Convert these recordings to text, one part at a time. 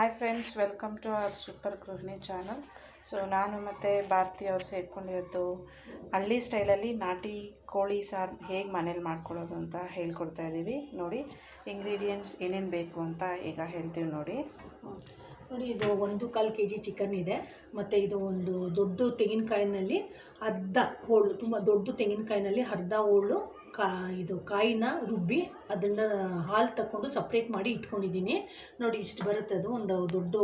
Hi friends welcome to our super Gruhini channel so ನಾನು ಮತ್ತು ಭಾರತಿ ಅವ್ರು ಸೇರಿಕೊಂಡಿರೋದು ಹಳ್ಳಿ ಸ್ಟೈಲಲ್ಲಿ ನಾಟಿ ಕೋಳಿ ಸಾರು ಹೇಗೆ ಮನೇಲಿ ಮಾಡ್ಕೊಳ್ಳೋದು ಅಂತ ಹೇಳ್ಕೊಡ್ತಾ ಇದ್ದೀವಿ ನೋಡಿ ಇಂಗ್ರೀಡಿಯೆಂಟ್ಸ್ ಏನೇನು ಬೇಕು ಅಂತ ಈಗ ಹೇಳ್ತೀವಿ ನೋಡಿ. ನೋಡಿ, ಇದು ಒಂದು ಕಾಲು ಕೆ ಜಿ ಚಿಕನ್ ಇದೆ. ಮತ್ತು ಇದು ಒಂದು ದೊಡ್ಡ ತೆಂಗಿನಕಾಯಿನಲ್ಲಿ ಅರ್ಧ ಹೋಳು, ತುಂಬ ದೊಡ್ಡ ತೆಂಗಿನಕಾಯಿನಲ್ಲಿ ಅರ್ಧ ಹೋಳು ಕಾ, ಇದು ಕಾಯಿನ ರುಬ್ಬಿ ಅದನ್ನು ಹಾಲು ತಗೊಂಡು ಸಪ್ರೇಟ್ ಮಾಡಿ ಇಟ್ಕೊಂಡಿದ್ದೀನಿ. ನೋಡಿ ಇಷ್ಟು ಬರುತ್ತೆ ಅದು, ಒಂದು ದೊಡ್ಡ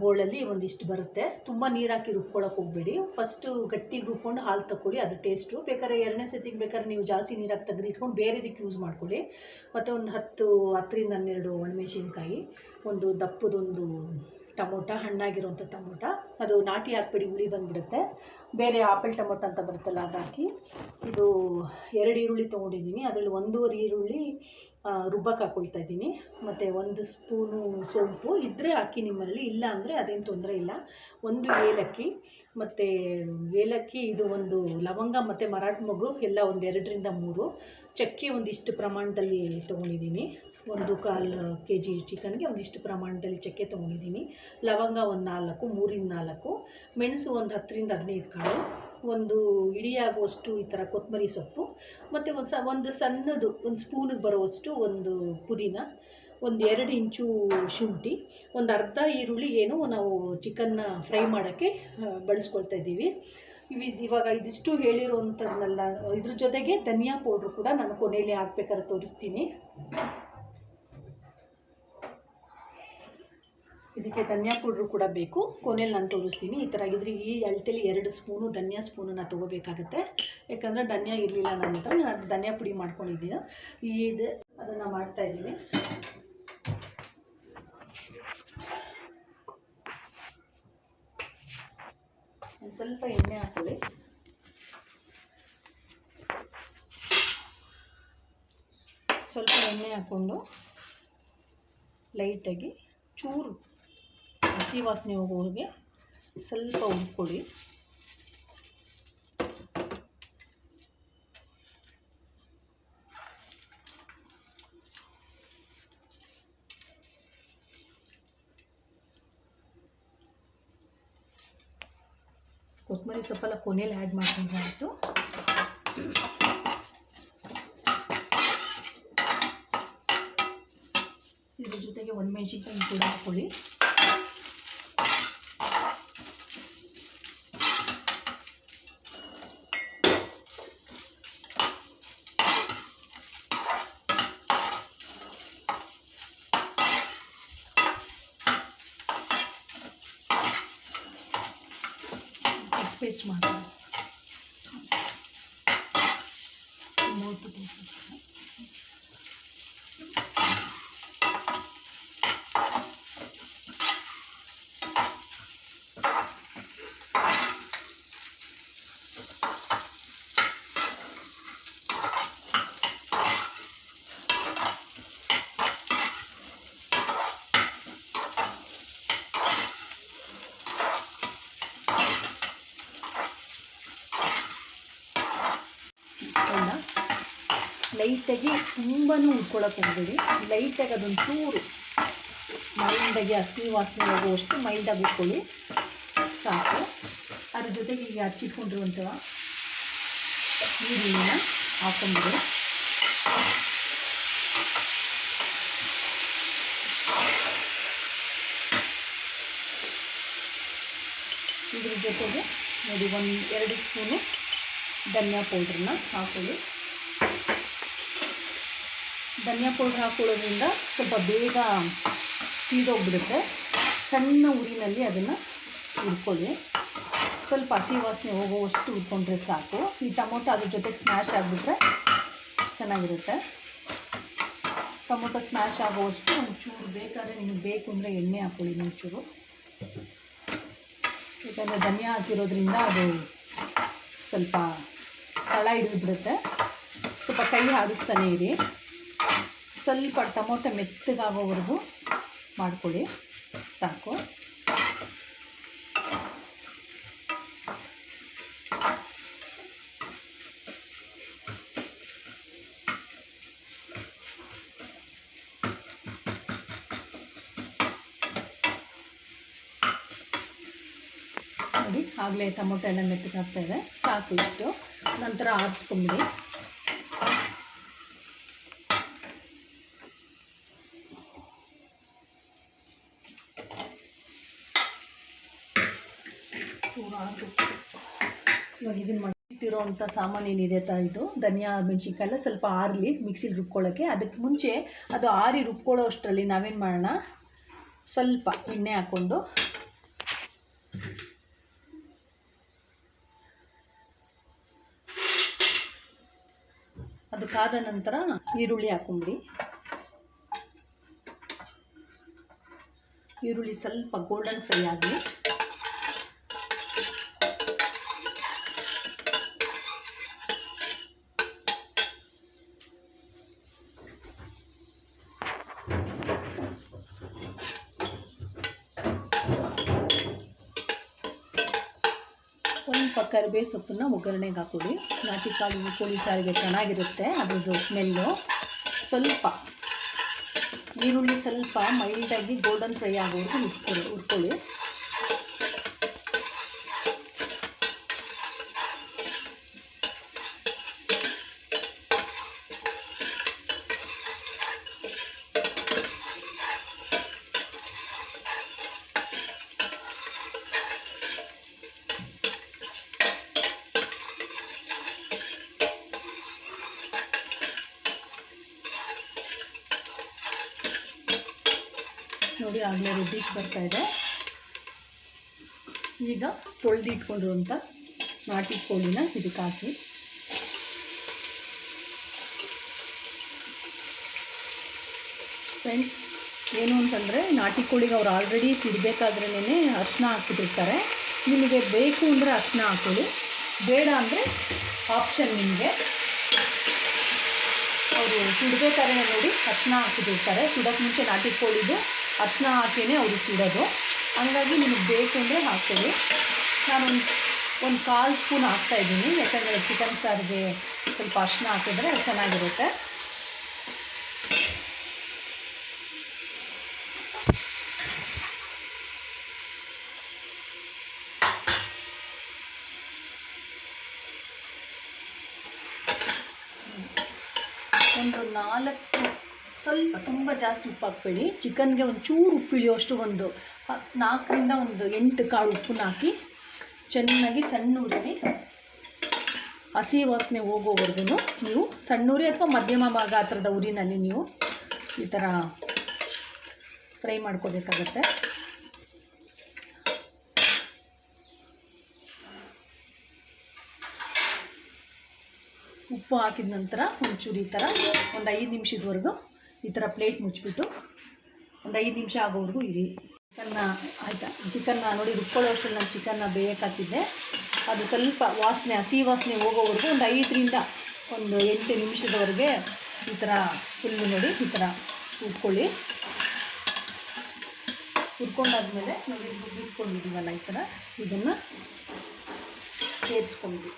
ಹೋಳಲ್ಲಿ ಒಂದಿಷ್ಟು ಬರುತ್ತೆ. ತುಂಬ ನೀರು ಹಾಕಿ ರುಬ್ಕೊಳಕ್ಕೆ ಹೋಗಬೇಡಿ. ಫಸ್ಟು ಗಟ್ಟಿಗೆ ರುಬ್ಕೊಂಡು ಹಾಲು ತಕ್ಕೊಳ್ಳಿ, ಅದು ಟೇಸ್ಟು ಬೇಕಾದ್ರೆ ಎರಡನೇ ಸತಿಗೆ ಬೇಕಾದ್ರೆ ನೀವು ಜಾಸ್ತಿ ನೀರಾಗಿ ತೆಗೆದು ಇಟ್ಕೊಂಡು ಬೇರೆದಕ್ಕೆ ಯೂಸ್ ಮಾಡ್ಕೊಳ್ಳಿ. ಮತ್ತು ಒಂದು ಹತ್ತು, ಹತ್ತರಿಂದ ಹನ್ನೆರಡು ಒಣಮೆಣಸಿನ್ಕಾಯಿ, ಒಂದು ದಪ್ಪದೊಂದು ಟಮೋಟ ಹಣ್ಣಾಗಿರುವಂಥ ಟೊಮೊಟೊ. ಅದು ನಾಟಿ ಹಾಕ್ಬಿಡಿ, ಹುಳಿ ಬಂದುಬಿಡುತ್ತೆ. ಬೇರೆ ಆಪಲ್ ಟೊಮೊಟೊ ಅಂತ ಬರುತ್ತಲ್ಲ ಅದು ಹಾಕಿ ಇದು ಎರಡು ಈರುಳ್ಳಿ ತೊಗೊಂಡಿದ್ದೀನಿ. ಅದರಲ್ಲಿ ಒಂದೂವರೆ ಈರುಳ್ಳಿ ರುಬ್ಬಕ್ಕೆ ಹಾಕ್ಕೊಳ್ತಾ ಇದ್ದೀನಿ. ಮತ್ತು ಒಂದು ಸ್ಪೂನು ಸೋಂಪು. ಇದ್ದರೆ ಹಾಕಿ ನಿಮ್ಮಲ್ಲಿ. ಇಲ್ಲ ಅಂದರೆ ಅದೇನು ತೊಂದರೆ ಇಲ್ಲ. ಒಂದು ಏಲಕ್ಕಿ, ಮತ್ತು ಏಲಕ್ಕಿ, ಇದು ಒಂದು ಲವಂಗ ಮತ್ತು ಮರಾಠ ಮಗು, ಎಲ್ಲ ಒಂದು ಎರಡರಿಂದ ಮೂರು. ಚಕ್ಕೆ ಒಂದಿಷ್ಟು ಪ್ರಮಾಣದಲ್ಲಿ ತೊಗೊಂಡಿದ್ದೀನಿ. ಒಂದು ಕಾಲು ಕೆ ಜಿ ಚಿಕನ್ಗೆ ಒಂದಿಷ್ಟು ಪ್ರಮಾಣದಲ್ಲಿ ಚಕ್ಕೆ ತೊಗೊಂಡಿದ್ದೀನಿ. ಲವಂಗ ಒಂದು ನಾಲ್ಕು, ಮೂರಿಂದ ನಾಲ್ಕು, ಮೆಣಸು ಒಂದು ಹತ್ತರಿಂದ ಹದಿನೈದು ಕಾಳು, ಒಂದು ಇಡಿಯಾಗುವಷ್ಟು ಈ ಥರ ಕೊತ್ತಂಬರಿ ಸೊಪ್ಪು, ಮತ್ತು ಒಂದು ಸ, ಒಂದು ಸಣ್ಣದು, ಒಂದು ಸ್ಪೂನಿಗೆ ಬರುವಷ್ಟು ಒಂದು ಪುದೀನ, ಒಂದು ಎರಡು ಇಂಚು ಶುಂಠಿ, ಒಂದು ಅರ್ಧ ಈರುಳ್ಳಿ ಏನು ನಾವು ಚಿಕನ್ನ ಫ್ರೈ ಮಾಡೋಕ್ಕೆ ಬಳಸ್ಕೊಳ್ತಾ ಇದ್ದೀವಿ. ಇವಿ ಇವಾಗ ಇದಿಷ್ಟು ಹೇಳಿರುವಂಥದ್ದನ್ನೆಲ್ಲ ಇದ್ರ ಜೊತೆಗೆ ಧನಿಯಾ ಪೌಡ್ರು ಕೂಡ ನಾನು ಕೊನೆಯಲ್ಲಿ ಹಾಕ್ಬೇಕಾದ್ರೆ ತೋರಿಸ್ತೀನಿ. ಇದಕ್ಕೆ ಧನಿಯಾ ಪೌಡ್ರು ಕೂಡ ಬೇಕು. ಕೊನೆಯಲ್ಲಿ ನಾನು ತೋರಿಸ್ತೀನಿ. ಈ ಥರ ಆಗಿದ್ರೆ ಈ ಅಳತೆಲಿ ಎರಡು ಸ್ಪೂನು ಧನಿಯಾ ಸ್ಪೂನನ್ನು ತೊಗೋಬೇಕಾಗತ್ತೆ. ಯಾಕಂದರೆ ಧನಿಯಾ ಇರಲಿಲ್ಲ ನಾನು ಹತ್ರ ನಾನು ಧನಿಯಾ ಪುಡಿ ಮಾಡ್ಕೊಂಡಿದ್ದೀನಿ. ಈ ಇದು ಅದನ್ನು ಮಾಡ್ತಾ ಇದ್ದೀನಿ ಒಂದು ಸ್ವಲ್ಪ ಎಣ್ಣೆ ಹಾಕೊಳ್ಳಿ ಸ್ವಲ್ಪ ಎಣ್ಣೆ ಹಾಕ್ಕೊಂಡು ಲೈಟಾಗಿ ಚೂರು ಹಸಿ ವಾಸನೆ ಹೋಗೋರಿಗೆ ಸ್ವಲ್ಪ ಹುರ್ಕೊಳ್ಳಿ ಸೊಪ್ಪೆಲ್ಲ ಕೊನೆಯಲ್ಲಿ ಆ್ಯಡ್ ಮಾಡ್ಕೊಂಡು ಆಯಿತು ಇದ್ರ ಜೊತೆಗೆ ಒಣಮೆಣಸಿನ್ಕಾಯಿ ಕೂಡ ಹಾಕ್ಕೊಳ್ಳಿ ಪೇಸ್ಟ್ ಮಾಡಿ ಮೂವತ್ತು ಎಲ್ಲ ಲೈಟಾಗಿ ತುಂಬಾ ಉಟ್ಕೊಳ್ಳೋಕೆ ಹೋಗಬೇಡಿ. ಲೈಟಾಗಿ ಅದೊಂದು ಚೂರು ಮೈಲ್ಡಾಗಿ ಹಸಿ ವಾಸನೆ ಹೋಗುವಷ್ಟು ಮೈಲ್ಡಾಗಿ ಉಟ್ಕೊಳ್ಳಿ ಸಾಕು. ಅದ್ರ ಜೊತೆಗೆ ಈಗ ಹಚ್ಚಿಟ್ಕೊಂಡಿರುವಂಥ ಈರುಳ್ಳಿನ ಹಾಕೊಂಡ್ಬಿಡಿ ಇದ್ರ ಜೊತೆಗೆ ನೋಡಿ, ಒಂದು ಎರಡು ಸ್ಪೂನು ಧನಿಯಾ ಪೌಡ್ರನ್ನ ಹಾಕೊಳ್ಳಿ. ಧನಿಯಾ ಪೌಡ್ರ್ ಹಾಕೊಳ್ಳೋದ್ರಿಂದ ಸ್ವಲ್ಪ ಬೇಗ ಸೀದೋಗ್ಬಿಡುತ್ತೆ. ಸಣ್ಣ ಉರಿನಲ್ಲಿ ಅದನ್ನು ಹುರ್ಕೊಳ್ಳಿ. ಸ್ವಲ್ಪ ಹಸಿ ವಾಸನೆ ಹೋಗುವಷ್ಟು ಹುರ್ಕೊಂಡ್ರೆ ಸಾಕು. ಈ ಟೊಮೊಟೊ ಅದ್ರ ಜೊತೆಗೆ ಸ್ಮ್ಯಾಶ್ ಆಗಿಬಿಟ್ರೆ ಚೆನ್ನಾಗಿರುತ್ತೆ. ಟೊಮೊಟೊ ಸ್ಮ್ಯಾಶ್ ಆಗುವಷ್ಟು ಒಂಚೂರು ಬೇಕಾದರೆ ನಿಮಗೆ ಬೇಕು ಅಂದರೆ ಎಣ್ಣೆ ಹಾಕ್ಕೊಳ್ಳಿ ಒಂಚೂರು. ಯಾಕಂದರೆ ಧನಿಯಾ ಹಾಕಿರೋದ್ರಿಂದ ಅದು ಸ್ವಲ್ಪ ತಳ ಹಿಡಿದ್ಬಿಡುತ್ತೆ. ಸ್ವಲ್ಪ ಕೈ ಆಡಿಸ್ತಾನೆ ಇರಿ. ಸ್ವಲ್ಪ ಟೊಮೊಟೊ ಮೆತ್ತಗಾಗೋವರೆಗೂ ಮಾಡಿಕೊಳ್ಳಿ. ಸಾಕು. ನೋಡಿ, ಆಗಲೇ ಟೊಮೊಟೊ ಎಲ್ಲ ಮೆತ್ತಗಾಗ್ತಾ ಇದೆ. ಸಾಕು ಇಷ್ಟು. ನಂತರ ಆರಿಸ್ಕೊಂಬಿಡಿ. ಇವಾಗ ಇದನ್ನು ಅಂಥ ಸಾಮಾನು ಏನಿದೆ ಇದು, ಧನಿಯಾ ಮೆಣಸಿನ್ಕಾಯಿ ಎಲ್ಲ ಸ್ವಲ್ಪ ಆರಲಿ ಮಿಕ್ಸಿಲಿ ರುಬ್ಕೊಳ್ಳೋಕ್ಕೆ ಅದಕ್ಕೆ ಮುಂಚೆ ಅದು ಆರಿ ರುಬ್ಕೊಳ್ಳೋ ಅಷ್ಟರಲ್ಲಿ ನಾವೇನು ಮಾಡೋಣ? ಸ್ವಲ್ಪ ಎಣ್ಣೆ ಹಾಕ್ಕೊಂಡು. ಅದು ಕಾದ ನಂತರ ಈರುಳ್ಳಿ ಹಾಕೊಂಬಿಡಿ ಈರುಳ್ಳಿ ಸ್ವಲ್ಪ ಗೋಲ್ಡನ್ ಫ್ರೈ ಆಗಲಿ. ಕರಿಬೇವು ಸೊಪ್ಪನ್ನ ಒಗ್ಗರಣೆಗೆ ಹಾಕೊಳ್ಳಿ ನಾಟಿ ಕಾಳು ಕೋಳಿ ಸಾರಿಗೆ ಚೆನ್ನಾಗಿರುತ್ತೆ. ಅದ್ರದ್ದು ಸ್ಮೆಲ್ಲು ಸ್ವಲ್ಪ ಈರುಳ್ಳಿ ಸ್ವಲ್ಪ ಮೈಲ್ಡಾಗಿ ಗೋಲ್ಡನ್ ಫ್ರೈ ಆಗೋವರೆಗೂ ಹುರ್ಕೊಳ್ಳಿ ಹುರ್ಕೊಳ್ಳಿ. ನೋಡಿ ಆಗಲೇ ರುಬ್ಬಿಟ್ಟು ಬರ್ತಾ ಇದೆ. ಈಗ ತೊಳೆದಿಟ್ಕೊಂಡಿರುವಂಥ ನಾಟಿ ಕೋಳಿನ ಇದಕ್ಕೆ ಹಾಕಿ. ಫ್ರೆಂಡ್ಸ್ ಏನು ಅಂತಂದರೆ ನಾಟಿ ಕೋಳಿಗೆ ಅವ್ರು ಆಲ್ರೆಡಿ ಸಿಡಬೇಕಾದ್ರೇ ಅರ್ಶನ ಹಾಕಿಬಿಟ್ಟಿರ್ತಾರೆ ನಿಮಗೆ ಬೇಕು ಅಂದರೆ ಅರ್ಶನ ಹಾಕೊಳ್ಳಿ. ಬೇಡ ಅಂದರೆ ಆಪ್ಷನ್ ನಿಮಗೆ. ಅವರು ಸುಡಬೇಕಾದ್ರೆ ನೋಡಿ ಅರ್ಶನ ಹಾಕಿದಿರ್ತಾರೆ ಸುಡೋಕ್ಕೆ ಮುಂಚೆ ನಾಟಿ ಕೋಳಿದು ಅರಿಶಿನ ಹಾಕಿಯೇ ಅವರು ಸುಡೋದು ಹಂಗಾಗಿ ನಿಮಗೆ ಬೇಕು ಅಂದರೆ ಹಾಕ್ಕೊಳ್ಳಿ. ನಾನೊಂದು, ಒಂದು ಕಾಲು ಸ್ಪೂನ್ ಹಾಕ್ತಾಯಿದ್ದೀನಿ ಯಾಕಂದರೆ ಚಿಕನ್ ಸಾರಿಗೆ ಸ್ವಲ್ಪ ಅರ್ಶಿನ ಹಾಕಿದ್ರೆ ಚೆನ್ನಾಗಿರುತ್ತೆ. ಒಂದು ನಾಲ್ಕು ಸ್ವಲ್ಪ ತುಂಬ ಜಾಸ್ತಿ ಉಪ್ಪು ಹಾಕ್ಬೇಡಿ ಚಿಕನ್ಗೆ ಒಂದು ಚೂರು ಉಪ್ಪು ಇಳಿಯೋಷ್ಟು ಒಂದು ನಾಲ್ಕರಿಂದ ಒಂದು ಎಂಟು ಕಾಳು ಉಪ್ಪನ್ನ ಹಾಕಿ ಚೆನ್ನಾಗಿ ಸಣ್ಣ ಉರಿಲಿ ಹಸಿ ವಾಸನೆ ಹೋಗೋವರೆಗೂ ನೀವು ಸಣ್ಣೂರಿ ಅಥವಾ ಮಧ್ಯಮ ಭಾಗ ಹತ್ರದ ಉರಿನಲ್ಲಿ ನೀವು ಈ ಥರ ಫ್ರೈ ಮಾಡ್ಕೋಬೇಕಾಗತ್ತೆ. ಉಪ್ಪು ಹಾಕಿದ ನಂತರ ಒಂಚೂರು ಈ ಥರ ಒಂದು ಐದು ನಿಮಿಷದವರೆಗೂ ಈ ಥರ ಪ್ಲೇಟ್ ಮುಚ್ಚಿಬಿಟ್ಟು ಒಂದು ಐದು ನಿಮಿಷ ಆಗೋವರೆಗೂ ಇರಿ. ಚಿಕನ್ನ ಆಯಿತಾ? ಚಿಕನ್ನ ನೋಡಿ, ರುಬ್ಕೊಳ್ಳೋ ಅಷ್ಟರಲ್ಲಿ ನಾನು ಚಿಕನ್ನ ಬೇಯಕ್ಕಾಕಿದ್ದೆ ಅದು ಸ್ವಲ್ಪ ವಾಸನೆ, ಹಸಿ ವಾಸನೆ ಹೋಗೋವರೆಗೂ ಒಂದು ಐದರಿಂದ ಒಂದು ಎಂಟು ನಿಮಿಷದವರೆಗೆ ಈ ಥರ ಫುಲ್ಲು ನೋಡಿ ಈ ಥರ ಉಟ್ಕೊಳ್ಳಿ ಹುರ್ಕೊಂಡಾದ್ಮೇಲೆ ನೋಡಿ ಇಟ್ಕೊಂಡಿದ್ದೀವಲ್ಲ ಈ ಥರ ಇದನ್ನು ಸೇರಿಸ್ಕೊಂಡ್ವಿ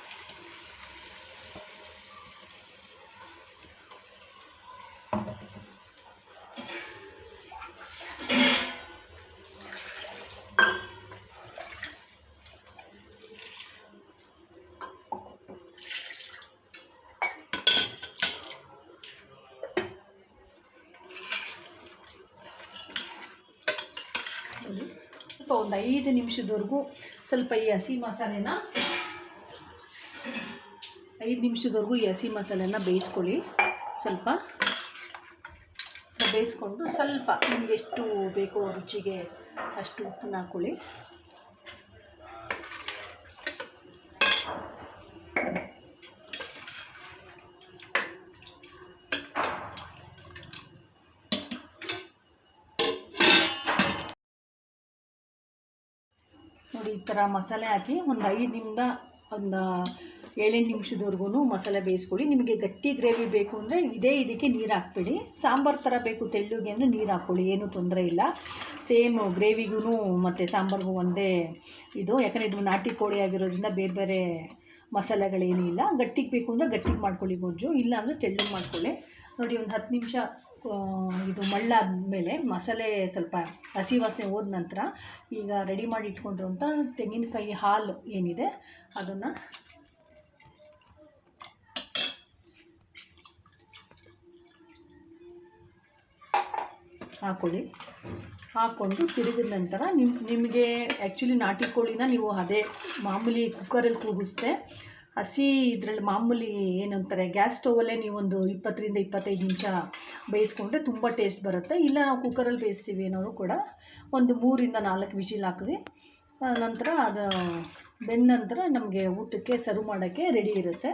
ನೋಡಿ. ಸ್ವಲ್ಪ ಒಂದು ಐದು ನಿಮಿಷದವರೆಗೂ ಸ್ವಲ್ಪ ಈ ಹಸಿ ಮಸಾಲೆನ ಐದು ನಿಮಿಷದವರೆಗೂ ಈ ಹಸಿ ಮಸಾಲೆನ ಬೇಯಿಸ್ಕೊಳ್ಳಿ. ಸ್ವಲ್ಪ ಬೇಯಿಸ್ಕೊಂಡು ಸ್ವಲ್ಪ ನಿಮ್ಗೆ ಎಷ್ಟು ಬೇಕೋ ರುಚಿಗೆ ಅಷ್ಟು ಉಪ್ಪನ್ನ ಹಾಕ್ಕೊಳ್ಳಿ. ಥರ ಮಸಾಲೆ ಹಾಕಿ ಒಂದು ಐದರಿಂದ ಒಂದು ಏಳೆಂಟು ನಿಮಿಷದವರೆಗೂ ಮಸಾಲೆ ಬೇಯಿಸ್ಕೊಳ್ಳಿ. ನಿಮಗೆ ಗಟ್ಟಿ ಗ್ರೇವಿ ಬೇಕು ಅಂದರೆ ಇದೇ ಇದಕ್ಕೆ ನೀರು ಹಾಕ್ಬೇಡಿ. ಸಾಂಬಾರು ಥರ ಬೇಕು ತೆಳ್ಳಗೆ ಅಂದರೆ ನೀರು ಹಾಕ್ಕೊಳ್ಳಿ, ಏನೂ ತೊಂದರೆ ಇಲ್ಲ. ಸೇಮ್ ಗ್ರೇವಿಗೂ ಮತ್ತು ಸಾಂಬಾರಿಗೂ ಒಂದೇ ಇದು. ಯಾಕಂದರೆ ಇದು ನಾಟಿ ಕೋಳಿ ಆಗಿರೋದ್ರಿಂದ ಬೇರೆ ಬೇರೆ ಮಸಾಲೆಗಳೇನೂ ಇಲ್ಲ. ಗಟ್ಟಿಗೆ ಬೇಕು ಅಂದರೆ ಗಟ್ಟಿಗೆ ಮಾಡ್ಕೊಳ್ಳಿ ಗೊಜ್ಜು ಇಲ್ಲ ಅಂದರೆ ತೆಳ್ಳಗೆ ಮಾಡ್ಕೊಳ್ಳಿ. ನೋಡಿ ಒಂದು ಹತ್ತು ನಿಮಿಷ ಆ, ಮಳ್ಳಾದ ಮೇಲೆ ಮಸಾಲೆ ಸ್ವಲ್ಪ ಹಸಿ ವಾಸನೆ ಹೋದ ನಂತರ ಈಗ ರೆಡಿ ಮಾಡಿ ಇಟ್ಕೊಂಡಿರುವಂಥ ತೆಂಗಿನಕಾಯಿ ಹಾಲು ಏನಿದೆ ಅದನ್ನು ಹಾಕ್ಕೊಳ್ಳಿ ಹಾಕ್ಕೊಂಡು ತಿರುಗಿದ ನಂತರ ನಿಮ್ಮ ನಿಮಗೆ ಆ್ಯಕ್ಚುಲಿ ನಾಟಿ ಕೋಳಿನ ನೀವು ಅದೇ ಮಾಮೂಲಿ ಕುಕ್ಕರಲ್ಲಿ ಕೂಗಿಸ್ದೆ ಹಸಿ ಇದರಲ್ಲಿ ಮಾಮೂಲಿ ಏನಂತಾರೆ ಗ್ಯಾಸ್ ಸ್ಟವಲ್ಲೇ ನೀವೊಂದು ಇಪ್ಪತ್ತರಿಂದ ಇಪ್ಪತ್ತೈದು ನಿಮಿಷ ಬೇಯಿಸ್ಕೊಂಡ್ರೆ ತುಂಬ ಟೇಸ್ಟ್ ಬರುತ್ತೆ. ಇಲ್ಲ ನಾವು ಕುಕ್ಕರಲ್ಲಿ ಬೇಯಿಸ್ತೀವಿ ಅನ್ನೋರು ಕೂಡ ಒಂದು ಮೂರಿಂದ ನಾಲ್ಕು ವಿಜಿಲ್ ಹಾಕಿದ್ವಿ. ನಂತರ ಅದು ಬೆಂದ ನಂತರ ನಮಗೆ ಊಟಕ್ಕೆ ಸರ್ವ್ ಮಾಡೋಕ್ಕೆ ರೆಡಿ ಇರುತ್ತೆ.